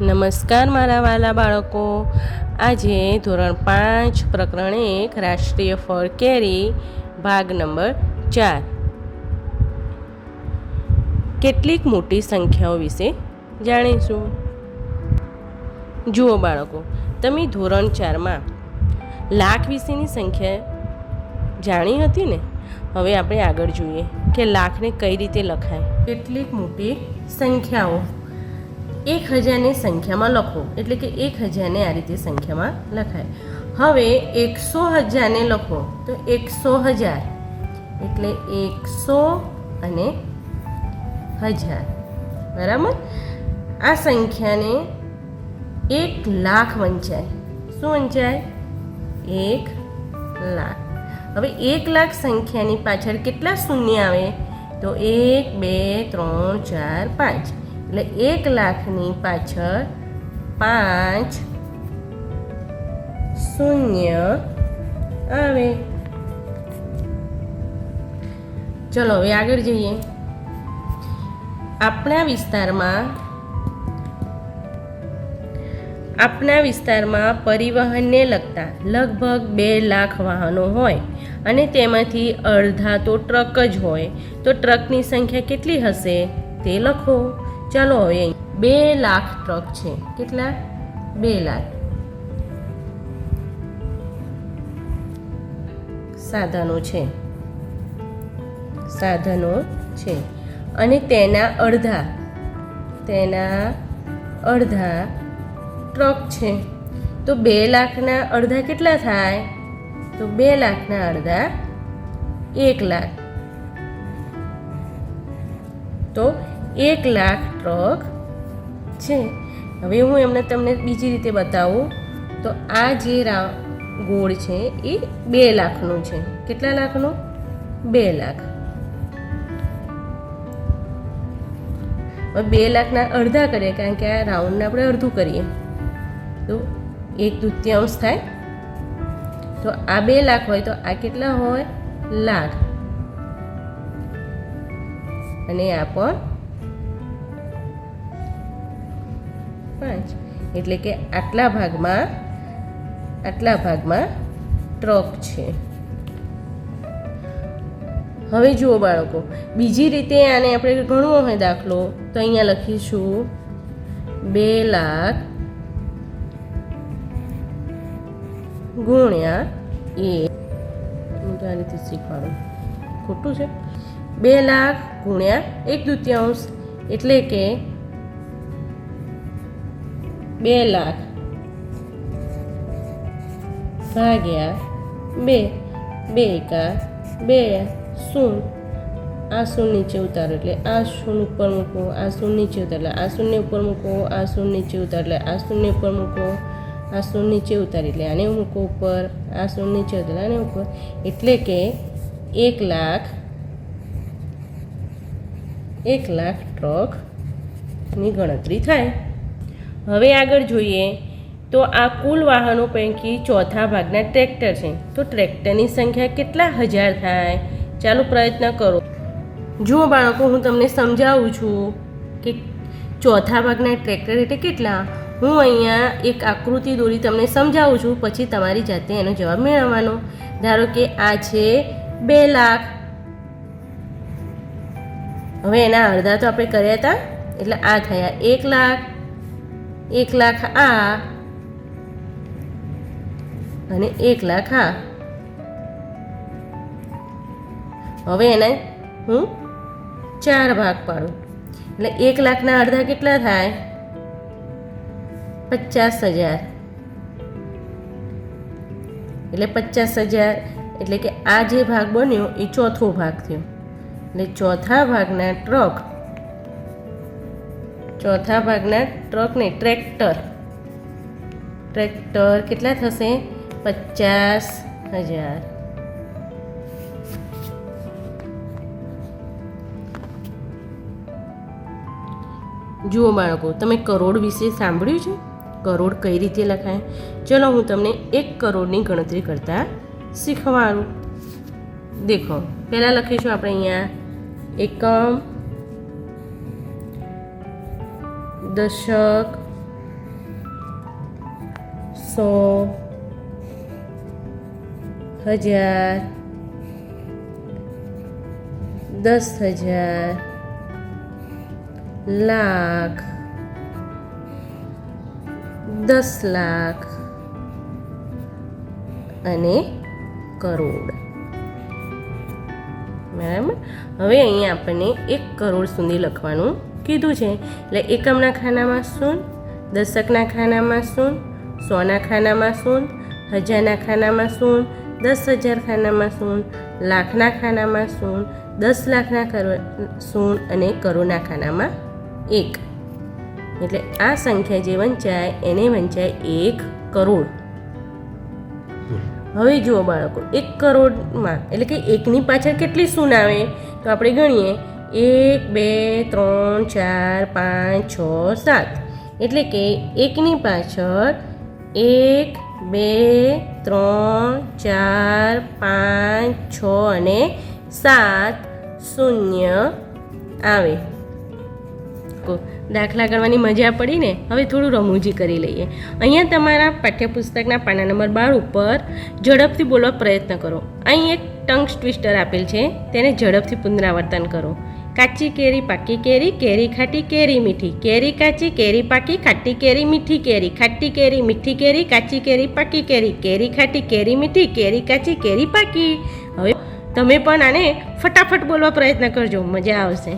નમસ્કાર મારા વાલા બાળકો. આજે ધોરણ પાંચ પ્રકરણ એક, રાષ્ટ્રીય ફળ કેરી, ભાગ નંબર ચાર. કેટલીક મોટી સંખ્યાઓ વિશે જાણીશું. જુઓ બાળકો, તમે ધોરણ ચારમાં લાખ વિશેની સંખ્યા જાણી હતી ને? હવે આપણે આગળ જોઈએ કે લાખને કઈ રીતે લખાય. કેટલીક મોટી સંખ્યાઓ. એક હજારની સંખ્યામાં લખો. એટલે કે એક હજારને આ રીતે સંખ્યામાં લખાય. હવે એકસો હજારને લખો. તો એકસો હજાર. એટલે એકસો અને હજાર. બરાબર? આ સંખ્યાને એક લાખ વંચાય. શું વંચાય? એક લાખ. હવે એક લાખ સંખ્યાની પાછળ કેટલા શૂન્ય આવે? તો એક, બે, ત્રણ, ચાર, પાંચ. એટલે એક લાખની પાછળ પાંચ શૂન્ય આવે. ચલો, હવે આગળ જઈએ. આપણા વિસ્તારમાં આપણા વિસ્તારમાં પરિવહનને લગતા લગભગ બે લાખ વાહનો હોય અને તેમાંથી અડધા તો ટ્રક જ હોય. તો ટ્રકની સંખ્યા કેટલી હશે? તે લખો. ચાલો હવે બે લાખ ટ્રક છે. કેટલા? બે લાખ. સાધનો છે. સાધનો છે. અને તેના અડધા તેના અડધા ટ્રક છે. તો બે લાખના અડધા કેટલા થાય? તો બે લાખના અડધા એક લાખ. તો એક લાખ ટ્રક છે. હવે હું એમને તમને બીજી રીતે બતાવું. તો આ જે ગોળ છે એ બે લાખનું છે. કેટલા લાખનું? બે લાખ. બે લાખના અડધા કરીએ કારણ કે આ રાઉન્ડને આપણે અડધું કરીએ. તો એક તૃતીયાંશ થાય. તો આ બે લાખ હોય તો આ કેટલા હોય? લાખ. અને આ પણ પાંચ. એટલે કે આટલા ભાગમાં આટલા ભાગમાં ટ્રક છે. હવે જુઓ બાળકો, બીજી રીતે આને આપણે ગણવો હોય દાખલો, તો અહીંયા લખીશું, બે લાખ ગુણ્યા એક. હું તો આ રીતે શીખવાડું. ખોટું છે? બે લાખ ગુણ્યા એક દૃત્યાંશ, એટલે કે બે લાખ ભાગ્યા બે બે એકા, બે શૂન. આ શૂન નીચે ઉતારો એટલે આ શૂન ઉપર મૂકો, આ શૂન નીચે ઉતારો આ શૂન્ય ઉપર મૂકો, આ શૂન નીચે ઉતાર એટલે આ શૂન્ય ઉપર મૂકો, આ શૂન નીચે ઉતારી એટલે આને મૂકો ઉપર, આ શૂન નીચે ઉતારે આને ઉપર. એટલે કે એક લાખ એક લાખ ટ્રકની ગણતરી થાય. હવે આગળ જોઈએ તો આ કુલ વાહનો પૈકી ચોથા ભાગના ટ્રેક્ટર છે. તો ટ્રેક્ટરની સંખ્યા કેટલા હજાર થાય? ચાલો પ્રયત્ન કરો. જુઓ બાળકો, હું તમને સમજાવું છું કે ચોથા ભાગના ટ્રેક્ટર એટલે કેટલા? હું અહીંયા એક આકૃતિ દોરી તમને સમજાવું છું, પછી તમારી જાતે એનો જવાબ મેળવવાનો. ધારો કે આ છે બે લાખ. હવે એના અડધા તો આપણે કર્યા હતા, એટલે આ થયા એક લાખ. એક લાખ આ અને એક લાખ આ. હવે એને હું ચાર ભાગ પાડું. એટલે એક લાખના અડધા કેટલા થાય? પચાસ હજાર. એટલે પચાસ હજાર એટલે કે આ જે ભાગ બન્યો એ ચોથો ભાગ થયો. એટલે ચોથા ભાગના ટ્રક ચોથા ભાગના ટ્રકને ટ્રેક્ટર ટ્રેક્ટર કેટલા થશે? પચાસ હજાર. જુઓ બાળકો, તમે કરોડ વિશે સાંભળ્યું છે? કરોડ કઈ રીતે લખાય? ચલો હું તમને એક કરોડની ગણતરી કરતા શીખવાડું. દેખો, પહેલાં લખીશું આપણે અહીંયા એકમ દશક સો હજાર દસ હજાર લાખ દસ લાખ અને કરોડ. બરાબર? હવે અહીંયા આપણને એક કરોડ સુધી લખવાનું કીધું છે. એટલે એકમના ખાનામાં શૂન દશકના ખાનામાં શૂન સોના ખાનામાં શૂન હજારના ખાનામાં શૂન દસ હજાર ખાનામાં શૂન લાખના ખાનામાં શૂન દસ લાખના કરો શૂન અને કરોડના ખાનામાં એક. એટલે આ સંખ્યા જે વંચાય, એને વંચાય એક કરોડ. હવે જુઓ બાળકો, એક કરોડમાં, એટલે કે એકની પાછળ કેટલી શૂન આવે? તો આપણે ગણીએ. એક, બે, ત્રણ, ચાર, પાંચ, છ, સાત. એટલે કે એકની પાછળ એક, બે, ત્રણ, ચાર, પાંચ, છ અને સાત શૂન્ય આવે. દાખલા કરવાની મજા પડી ને, હવે થોડું રમૂજી કરી લઈએ. અહીંયા તમારા પાઠ્યપુસ્તકના પાના નંબર બાર ઉપર ઝડપથી બોલવા પ્રયત્ન કરો. અહીં એક ટંગ ટ્વિસ્ટર આપેલ છે, તેને ઝડપથી પુનરાવર્તન કરો. કાચી કેરી, પાકી કેરી કેરી ખાટી કેરી, મીઠી કેરી કાચી કેરી, પાકી ખાટી કેરી, મીઠી કેરી ખાટી કેરી, મીઠી કેરી કાચી કેરી, પાકી કેરી કેરી ખાટી કેરી, મીઠી કેરી કાચી કેરી, પાકી. હવે તમે પણ આને ફટાફટ બોલવા પ્રયત્ન કરજો, મજા આવશે.